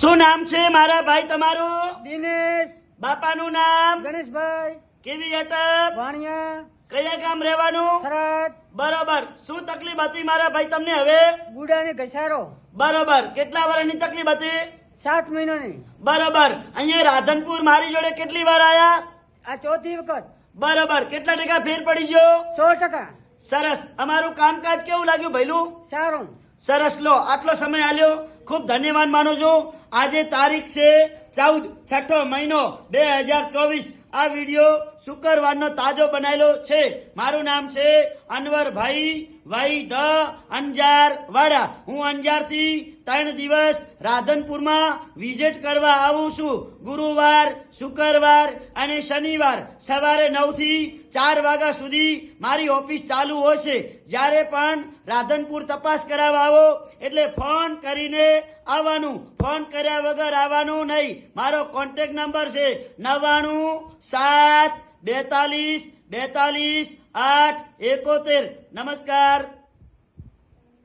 શું નામ છે મારા ભાઈ તમારું? દિનેશ. બાપાનું નામ? ગણેશભાઈ. કેવી અટક? વાણિયા. કયા ગામ રહેવાનું? થરાદ. બરોબર. શું તકલીફ હતી મારા ભાઈ તમને હવે? ગુડાને ઘસારો. બરોબર. કેટલા વર્ષની તકલીફ હતી? સાત મહિનાની. બરોબર. અહીંયા રાધનપુર મારી જોડે કેટલી વાર આયા? આ ચોથી વખત. બરોબર. કેટલા ટકા ફેર પડી ગયો? સો ટકા. સરસ. અમારું કામકાજ કેવું લાગ્યું ભૈલું? સારું. સરસ લો, આટલો સમય આલ્યો. ખૂબ ધન્યવાદ માનું છું. આજે તારીખ છે ચૌદ છઠ્ઠો મહિનો બે હજાર ચોવીસ. આ વીડિયો શુક્રવારનો તાજો બનાવેલો છે. મારું નામ છે અનવરભાઈ વાઈ ધ અંજાર વાડા હું અંજારથી ત્રણ દિવસ રાધનપુરમાં વિઝિટ કરવા આવું છું. ગુરુવાર, શુક્રવાર અને શનિવાર સવારે નવથી ચાર વાગ્યા સુધી મારી ઓફિસ ચાલુ હશે જ્યારે પણ રાધનપુર તપાસ કરાવવા આવો, એટલે ફોન કરીને આવવાનું. ફોન કર્યા વગર આવવાનું નહીં. મારો કોન્ટેક્ટ નંબર છે નવ્વાણું સાત બેતાલીસ બેતાલીસ આઠ એકોતેર. નમસ્કાર.